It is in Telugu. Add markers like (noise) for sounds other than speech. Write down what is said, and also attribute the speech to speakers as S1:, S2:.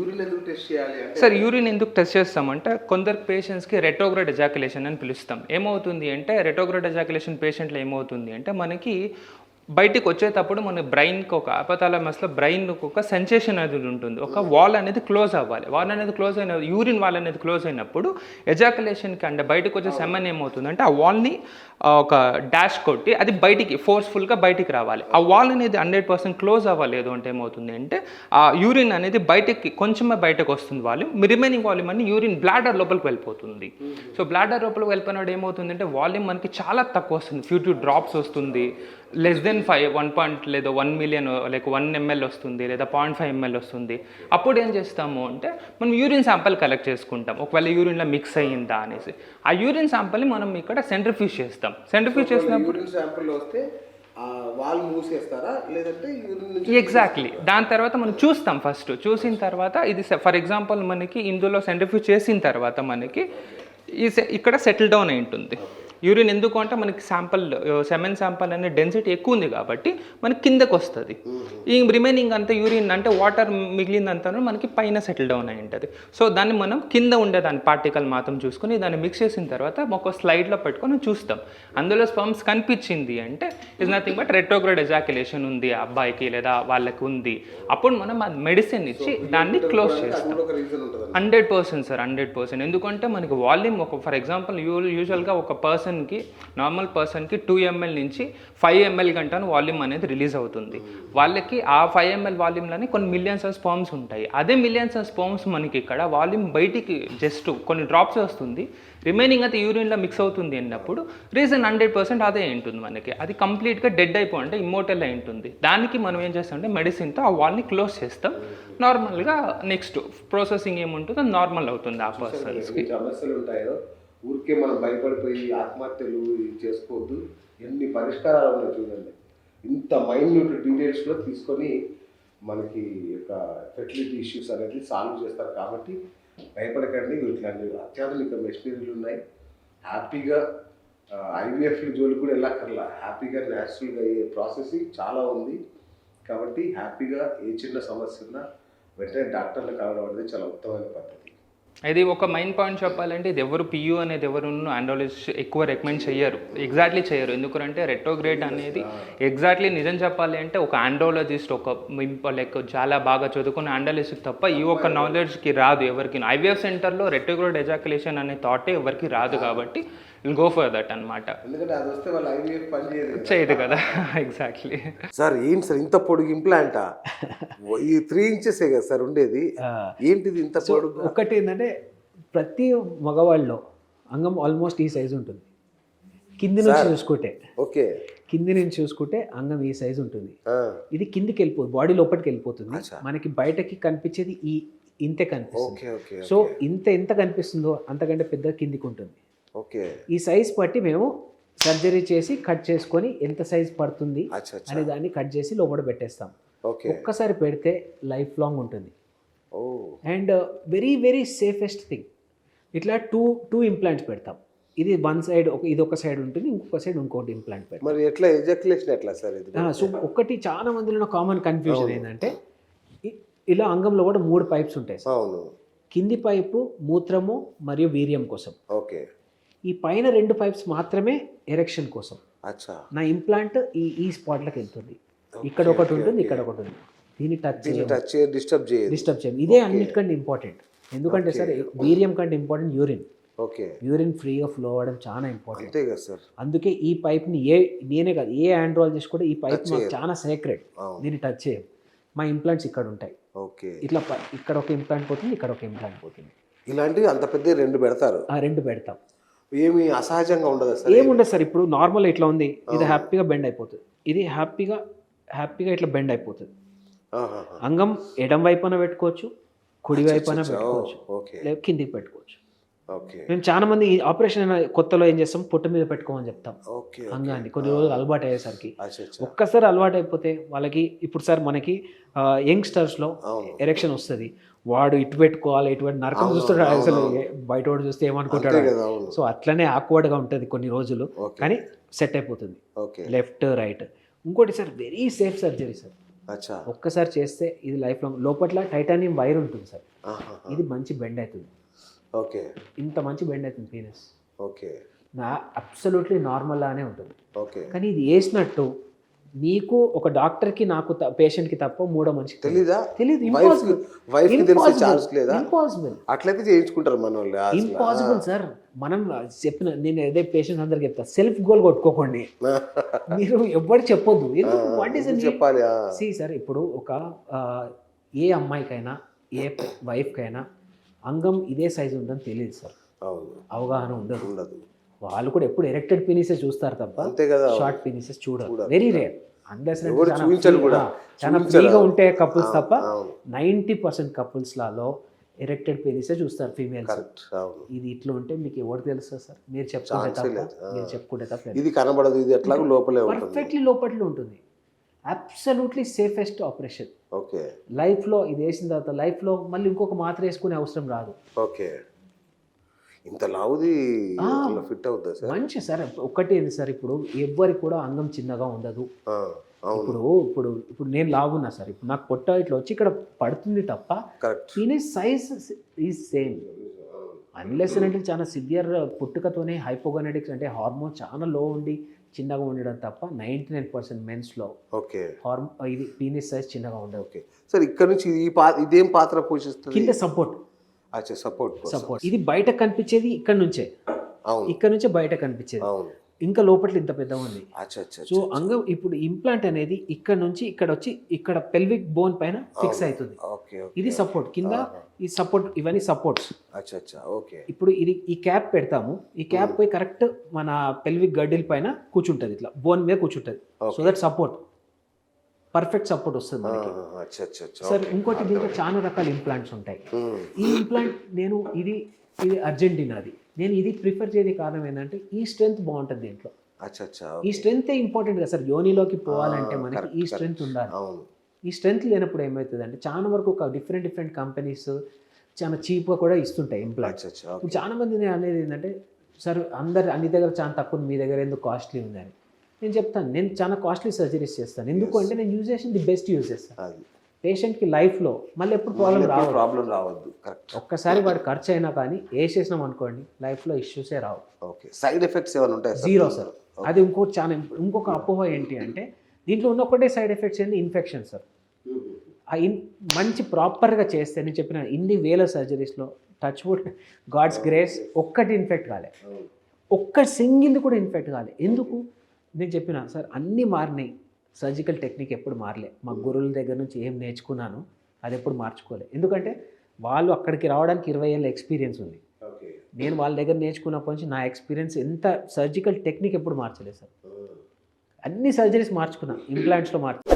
S1: యూరిన్ ఎందుకు టెస్ట్ చేయాలి
S2: సార్ యూరిన్ ఎందుకు టెస్ట్ చేస్తామంటే కొందరు పేషెంట్స్కి రెటోగ్రేడ్ ఎజాకులేషన్ అని పిలుస్తాం. ఏమవుతుంది అంటే రెటోగ్రేడ్ ఎజాకులేషన్ పేషెంట్లో ఏమవుతుంది అంటే మనకి బయటికి వచ్చేటప్పుడు మన బ్రెయిన్కి ఒక అపతాలమస్లో బ్రెయిన్కి ఒక సెన్సేషన్ అనేది ఉంటుంది. ఒక వాల్ అనేది క్లోజ్ అవ్వాలి. వాల్ అనేది క్లోజ్ అయిన యూరిన్ వాల్ అనేది క్లోజ్ అయినప్పుడు ఎజాకులేషన్కి అంటే బయటకు వచ్చే సెమన్ ఏమవుతుందంటే ఆ వాల్ని ఒక డాష్ కొట్టి అది బయటికి ఫోర్స్ఫుల్గా బయటికి రావాలి. ఆ వాల్ అనేది హండ్రెడ్ పర్సెంట్ క్లోజ్ అవ్వలేదు అంటే ఏమవుతుంది అంటే ఆ యూరిన్ అనేది బయటకి కొంచెమే బయటకు వస్తుంది వాల్యూమ్. రిమైనింగ్ వాల్యూమ్ అని యూరిన్ బ్లాడర్ లోపలికి వెళ్ళిపోతుంది. సో బ్లాడర్ లోపలికి వెళ్ళిపోయినప్పుడు ఏమవుతుందంటే వాల్యూమ్ మనకి చాలా తక్కువ వస్తుంది. ఫ్యూ డ్రాప్స్ వస్తుంది. Less than five one point లేదా one million like one ML వస్తుంది లేదా పాయింట్ ఫైవ్ ఎంఎల్ వస్తుంది. అప్పుడు ఏం చేస్తాము అంటే మనం యూరిన్ శాంపిల్ కలెక్ట్ చేసుకుంటాం. ఒకవేళ యూరిన్లో మిక్స్ అయ్యిందా అనేసి. ఆ యూరిన్ శాంపిల్ని మనం ఇక్కడ సెంట్రిఫ్యూజ్ చేస్తాం. సెంట్రిఫ్యూజ్ చేసినప్పుడు
S1: శాంపుల్ వస్తే మూసేస్తారా? లేదంటే
S2: ఎగ్జాక్ట్లీ దాని తర్వాత మనం చూస్తాం ఫస్ట్ చూసిన తర్వాత ఇది ఫర్ ఎగ్జాంపుల్ మనకి ఇందులో సెంట్రిఫ్యూజ్ చేసిన తర్వాత మనకి ఈ సె- ఇక్కడ సెటిల్ డౌన్ అయి ఉంటుంది. యూరిన్ ఎందుకు అంటే మనకి శాంపుల్ సెమెన్ శాంపుల్ అనే డెన్సిటీ ఎక్కువ ఉంది కాబట్టి మనకి కిందకు వస్తుంది. ఈ రిమైనింగ్ అంతా యూరిన్ అంటే వాటర్ మిగిలిందంతా మనకి పైన సెటిల్ డౌన్ అయి ఉంటుంది. సో దాన్ని మనం కింద ఉండే దాని పార్టికల్ మాత్రం చూసుకొని దాన్ని మిక్స్ చేసిన తర్వాత ఒక స్లైడ్లో పెట్టుకొని చూస్తాం. అందులో స్పమ్స్ కనిపించింది అంటే is nothing but retrograde ejaculation ఉంది ఆ అబ్బాయికి లేదా వాళ్ళకి ఉంది. అప్పుడు మనం ఆ మెడిసిన్ ఇచ్చి దాన్ని క్లోజ్ చేస్తాం. Hundred percent sir hundred percent. ఎందుకంటే మనకి వాల్యూమ్ ఒక ఫర్ ఎగ్జాంపుల్ యూ యూజువల్గా ఒక పర్సన్కి నార్మల్ పర్సన్కి టూ ఎంఎల్ నుంచి ఫైవ్ ఎంఎల్ గంటను వాల్యూమ్ అనేది రిలీజ్ అవుతుంది. వాళ్ళకి ఆ ఫైవ్ ఎంఎల్ వాల్యూమ్లోనే కొన్ని మిలియన్స్ ఆఫ్ స్పామ్స్ ఉంటాయి. అదే మిలియన్స్ ఆఫ్ స్పామ్స్ మనకి ఇక్కడ వాల్యూమ్ బయటికి జస్ట్ కొన్ని డ్రాప్స్ వస్తుంది. రిమైనింగ్ అయితే యూరిన్లో మిక్స్ అవుతుంది అన్నప్పుడు రీజన్ హండ్రెడ్ పర్సెంట్ అదే ఉంటుంది మనకి. అది కంప్లీట్గా డెడ్ అయిపో అంటే ఇమ్మోటల్ అయి ఉంటుంది. దానికి మనం ఏం చేస్తామంటే మెడిసిన్తో ఆ వాల్ని క్లోజ్ చేస్తాం. నార్మల్గా నెక్స్ట్ ప్రాసెసింగ్ ఏముంటుందో నార్మల్ అవుతుంది ఆ పర్సన్స్కి.
S1: సమస్యలు ఉంటాయో? ఊరికే మనం భయపడిపోయి ఆత్మహత్యలు చేసుకోవద్దు. ఎన్ని పరిష్కారాలు ఉన్నాయి చూడండి. ఇంత మైన్యూట్ డీటెయిల్స్లో తీసుకొని మనకి యొక్క ఫెర్టిలిటీ ఇష్యూస్ అనేది సాల్వ్ చేస్తారు కాబట్టి భయపడకండి. ఇట్లాంటి అత్యాధునిక మెషినరీలు ఉన్నాయి. హ్యాపీగా ఐవీఎఫ్ జోలికి కూడా వెళ్ళక్కర్లా. హ్యాపీగా న్యాచురల్గా అయ్యే ప్రాసెసింగ్ చాలా ఉంది. కాబట్టి హ్యాపీగా ఏ చిన్న సమస్య ఉన్నా వెంటనే డాక్టర్ని కలవడం అనేది చాలా ఉత్తమమైన పద్ధతి.
S2: ఇది ఒక మెయిన్ పాయింట్ చెప్పాలంటే ఇది ఎవరు పియూ అనేది ఎవరు ఆండాలజిస్ట్ ఎక్కువ రికమెండ్ చేయరు ఎగ్జాక్ట్లీ చేయరు ఎందుకంటే రెట్రోగ్రేడ్ అనేది ఎగ్జాక్ట్లీ నిజం చెప్పాలి అంటే ఒక ఆండ్రాలజిస్ట్ ఒక లైక్ చాలా బాగా చదువుకున్న ఆండాలజిస్ట్ తప్ప ఈ ఒక్క నాలెడ్జ్కి రాదు ఎవరికి. ఐవీఎఫ్ సెంటర్లో రెట్రోగ్రేడ్ ఎజాకులేషన్ అనే థాటే ఎవరికి రాదు కాబట్టి విల్ గో ఫర్ దట్ అనమాట
S1: ఎందుకంటే అది వస్తే వాళ్ళు ఐవీఎఫ్ పని చేయదు కదా.
S2: ఎగ్జాక్ట్లీ (laughs)
S1: సార్ ఏంటి సార్ ఇంత పొడుగు ఇంప్లాంటా (laughs) ఈ త్రీ ఇంచెసే కదా సార్ ఉండేది? ఏంటిది ఇంత పొడుగు?
S3: ఒకటి ఏంటంటే ప్రతి మగవాళ్ళలో అంగం ఆల్మోస్ట్ ఈ సైజు ఉంటుంది. కింది నుంచి చూసుకుంటే.
S1: ఓకే.
S3: కింది నుంచి చూసుకుంటే అంగం ఈ సైజు ఉంటుంది. ఇది కిందికి వెళ్ళిపోతుంది బాడీ లోపలికి వెళ్ళిపోతుంది. మనకి బయటకి కనిపించేది ఈ ఇంతే కనిపిస్తుంది.
S1: ఓకే ఓకే
S3: సో ఇంత ఎంత కనిపిస్తుందో అంతకంటే పెద్ద కిందికి ఉంటుంది.
S1: ఓకే.
S3: ఈ సైజ్ బట్టి మేము సర్జరీ చేసి కట్ చేసుకొని ఎంత సైజ్ పడుతుంది అనే దాన్ని కట్ చేసి లోపల పెట్టేస్తాం.
S1: ఓకే.
S3: ఒక్కసారి పెడితే లైఫ్ లాంగ్ ఉంటుంది. And very very safest thing. ఇట్లా టూ టూ ఇంప్లాంట్స్ పెడతాం. ఇది వన్ సైడ్ ఒక ఇది ఒక సైడ్ ఉంటుంది ఇంకొక సైడ్ ఇంకోటి ఇంప్లాంట్ పెడతాం.
S1: మరి ఎట్లా ఎజాక్యులేషన్ ఎట్లా సార్ ఇది?
S3: సో ఒకటి చాలా మందిలో కామన్ కన్ఫ్యూజన్ ఏంటంటే ఇలా అంగంలో కూడా మూడు పైప్స్ ఉంటాయి.
S1: అవును.
S3: కింది పైపు మూత్రము మరియు వీర్యం కోసం.
S1: ఓకే.
S3: ఈ పైన రెండు పైప్స్ మాత్రమే ఎరెక్షన్ కోసం.
S1: అచ్చా.
S3: నా ఇంప్లాంట్ ఈ ఈ స్పాట్లకు వెళ్తుంది. ఇక్కడ ఒకటి ఉంటుంది ఇక్కడ ఒకటి ఉంది దీన్ని టచ్
S1: టచ్ డిస్టర్బ్ చేయదు
S3: డిస్టర్బ్ చేయండి ఇదే అన్నిటికంటే ఇంపార్టెంట్ ఎందుకంటే సార్ వీర్యం కంటే ఇంపార్టెంట్ యూరిన్
S1: ఓకే.
S3: యూరిన్ ఫ్రీగా ఫ్లో అవ్వడం చాలా ఇంపార్టెంట్
S1: అంతే కదా సార్.
S3: అందుకే ఈ పైప్ని ఏ నేనే కాదు ఏ ఆండ్రాలజిస్ట్ కూడా ఈ పైప్ మాకు చాలా
S1: అవును.
S3: దీన్ని టచ్ చేయం మా ఇంప్లాంట్స్ ఇక్కడ ఉంటాయి.
S1: ఓకే.
S3: ఇట్లా ఇక్కడ ఒక ఇంప్లాంట్ పోతుంది ఇక్కడ ఒక ఇంప్లాంట్ పోతుంది.
S1: ఇలాంటివి అంత పెద్ద రెండు పెడతారు.
S3: ఆ రెండు పెడతాం.
S1: ఏమి అసహజంగా ఉండదా సార్?
S3: ఏముండదు సార్ ఇప్పుడు నార్మల్ ఇట్లా ఉంది ఇది హ్యాపీగా బెండ్ అయిపోతుంది. ఇది హ్యాపీగా హ్యాపీగా ఇట్లా బెండ్ అయిపోతుంది. అంగం ఎడం వైపున పెట్టుకోవచ్చు కుడి వైపున పెట్టుకోవచ్చు కిందికి పెట్టుకోవచ్చు. మేము చాలా మంది ఆపరేషన్ అయిన కొత్తలో ఏం చేస్తాం? పొట్ట మీద పెట్టుకోమని చెప్తాం.
S1: ఓకే
S3: అంగాన్ని కొన్ని రోజులు అలవాటు అయ్యేసరికి. ఒక్కసారి అలవాటు అయిపోతే వాళ్ళకి ఇప్పుడు సార్ మనకి యంగ్స్టర్స్లో. ఎరెక్షన్ వస్తుంది. వాడు ఇటు పెట్టుకోవాలి ఇటు పెట్టి నరకం చూస్తాడు. అసలు బయట వాడు చూస్తే ఏమనుకుంటాడు సో అట్లనే ఆక్వర్డ్గా ఉంటుంది కొన్ని రోజులు. కానీ సెట్ అయిపోతుంది. Left right. ఇంకోటి sir very safe surgery sir. ఒక్కసారి చేస్తే ఇది లైఫ్ లాంగ్. లోపల టైటానియం వైర్ ఉంటుంది సార్. ఇది మంచి బెండ్ అవుతుంది.
S1: ఓకే.
S3: ఇంత మంచి బెండ్ అవుతుంది పీనస్.
S1: ఓకే.
S3: నా అబ్సల్యూట్లీ నార్మల్ లానే ఉంటుంది.
S1: ఓకే.
S3: కానీ ఇది వేసినట్టు నీకు ఒక డాక్టర్కి నాకు పేషెంట్కి తప్ప మూడో మనిషికి
S1: తెలీదా?
S3: తెలియదు. ఇంపాసిబుల్
S1: వైఫ్కి తెలిసే ఛాన్స్ లేదా?
S3: ఇంపాసిబుల్
S1: అట్లయితే చేయించుకుంటారు మన వాళ్ళు.
S3: ఇంపాసిబుల్ సార్ మనం చెప్పిన నేను అదే పేషెంట్ అందరికి చెప్తా. Self goal కొట్టుకోకండి. (laughs) మీరు ఎవ్వరు చెప్పొద్దు. వాట్ ఈస్
S1: ఎందుకు చెప్పాలి.
S3: సి సార్ ఇప్పుడు ఒక ఏ అమ్మాయికైనా ఏ (clears throat) వైఫ్కైనా అంగం ఇదే సైజు ఉందని తెలియదు సార్. అవగాహన ఉండదు.
S1: ఉండదు.
S3: వాళ్ళు కూడా ఎప్పుడు ఎరెక్టెడ్ పీనిసెస్ చూస్తారు తప్ప
S1: అంతే కదా.
S3: షార్ట్ పీనిసెస్ చూడరు. Very rare. చాలా. ఫ్రీగా ఉంటే కపుల్స్ తప్ప నైంటీ పర్సెంట్ కపుల్స్లలో ఎరెక్టెడ్ పీనిసే చూస్తారు ఫీమేల్స్
S1: అవును.
S3: ఇది ఇట్లా ఉంటే మీకు ఎవరు తెలుస్తుంది సార్? మీరు చెప్పుకుంటే తప్ప. మీరు చెప్పుకుంటే తప్ప
S1: ఇది కనబడదు ఇది ఎట్లాగో లోపలే
S3: పర్ఫెక్ట్లీ లోపట్లో ఉంటుంది. అబ్సల్యూట్లీ సేఫెస్ట్ ఆపరేషన్
S1: ఓకే
S3: లైఫ్లో ఇది వేసిన తర్వాత లైఫ్లో మళ్ళీ ఇంకొక మాత్ర వేసుకునే అవసరం రాదు.
S1: ఓకే ఇంత లావుది. ఫిట్ అవుతుందా సార్?
S3: మంచి సార్ ఒక్కటి ఏంది సార్ ఇప్పుడు ఎవ్వరికి కూడా అంగం చిన్నగా ఉండదు. ఇప్పుడు ఇప్పుడు ఇప్పుడు నేను లాగున్నా సార్ ఇప్పుడు నాకు పొట్ట ఇట్లా వచ్చి ఇక్కడ పడుతుంది తప్ప penis size is same unless అంటే చాలా సివియర్ పుట్టుకతోనే హైపోగనెటిక్స్ అంటే హార్మోన్ చాలా లో ఉండి చిన్నగా ఉండడం తప్ప నైంటీ నైన్ పర్సెంట్ మెన్స్లో
S1: ఓకే.
S3: హార్మో ఇది పీనిస్ సైజ్ చిన్నగా ఉండదు.
S1: ఓకే. సార్ ఇక్కడ నుంచి ఈ పా ఇదేం పాత్ర పోషిస్తుంది?
S3: కింద సపోర్ట్.
S1: అచ్చా సపోర్ట్
S3: సపోర్ట్. ఇది బయట కనిపించేది ఇక్కడ నుంచే.
S1: అవును.
S3: ఇక్కడ నుంచే బయట కనిపించేది.
S1: అవును.
S3: ఇంకా లోపల ఇంత పెద్దగా ఉంది.
S1: అచ్చా అచ్చా
S3: సో అంగం ఇప్పుడు ఇంప్లాంట్ అనేది ఇక్కడ నుంచి ఇక్కడ వచ్చి ఇక్కడ పెల్విక్ బోన్ పైన ఫిక్స్ అవుతుంది.
S1: ఓకే
S3: ఇది సపోర్ట్ కింద ఈ సపోర్ట్ ఇవన్నీ సపోర్ట్స్
S1: అచ్చా అచ్చా ఓకే.
S3: ఇప్పుడు ఇది ఈ క్యాప్ పెడతాము. ఈ క్యాప్ పోయి కరెక్ట్ మన పెల్విక్ గడ్డిల పైన కూర్చుంటుంది ఇట్లా. బోన్ మీద కూర్చుంటుంది. So. That support perfect support వస్తుంది మనకి. సార్ ఇంకోటి దీంట్లో చాలా రకాల ఇంప్లాంట్స్ ఉంటాయి. ఈ ఇంప్లాంట్ నేను ఇది ఇది అర్జెంటీనాది నేను ఇది ప్రిఫర్ చేయడానికి కారణం ఏంటంటే ఈ స్ట్రెంత్ బాగుంటుంది దీంట్లో.
S1: అచ్చా అచ్చా
S3: ఈ స్ట్రెంత్ ఇంపార్టెంట్ కదా సార్ యోనిలోకి పోవాలంటే మనకి ఈ. స్ట్రెంత్ ఉండాలి. ఈ స్ట్రెంత్ లేనప్పుడు ఏమవుతుంది అంటే చాలా వరకు ఒక డిఫరెంట్ డిఫరెంట్ కంపెనీస్ చాలా చీప్గా కూడా ఇస్తుంటాయి ఇప్పుడు చాలా మంది అనేది ఏంటంటే సార్ అందరు అన్ని దగ్గర చాలా తక్కువ మీ దగ్గర ఎందుకు కాస్ట్లీ ఉందని నేను చెప్తాను నేను చాలా కాస్ట్లీ సర్జరీస్ చేస్తాను. ఎందుకు అంటే నేను యూజ్ చేసిన ది బెస్ట్ యూజ్ చేస్తాను.
S1: అది.
S3: పేషెంట్కి లైఫ్లో మళ్ళీ ఎప్పుడు ప్రాబ్లం రావు
S1: ప్రాబ్లం రావద్దు కరెక్ట్
S3: ఒక్కసారి వాడు ఖర్చు అయినా కానీ వేసేసినాం అనుకోండి లైఫ్లో ఇష్యూసే రావు.
S1: ఓకే. సైడ్ ఎఫెక్ట్స్ ఏమైనా ఉంటాయి
S3: జీరో సార్ అది ఇంకోటి చాలా ఇంకొక అపోహ ఏంటి అంటే దీంట్లో ఉన్న ఒకటే సైడ్ ఎఫెక్ట్స్ ఏంటి? Infection sir. ఆ ఇన్ మంచి ప్రాపర్గా చేస్తే నేను చెప్పిన ఇన్ని వేల సర్జరీస్లో టచ్ వుడ్ గాడ్స్ గ్రేస్ ఒక్కటి ఇన్ఫెక్ట్ కాలే. ఒక్క సింగిల్ కూడా ఇన్ఫెక్ట్ కాలే. ఎందుకు? నేను చెప్పిన సార్ అన్నీ మారినాయి. సర్జికల్ టెక్నిక్ ఎప్పుడు మారలే. మా గురువుల దగ్గర నుంచి ఏం నేర్చుకున్నాను అది ఎప్పుడు మార్చుకోలే. ఎందుకంటే వాళ్ళు అక్కడికి రావడానికి ఇరవై ఏళ్ళ ఎక్స్పీరియన్స్ ఉంది. నేను వాళ్ళ దగ్గర నేర్చుకున్నప్పటి నుంచి నా ఎక్స్పీరియన్స్ ఎంత సర్జికల్ టెక్నిక్ ఎప్పుడు మార్చలేదు సార్. అన్ని సర్జరీస్ మార్చుకున్నా ఇంప్లాంట్స్లో మార్చు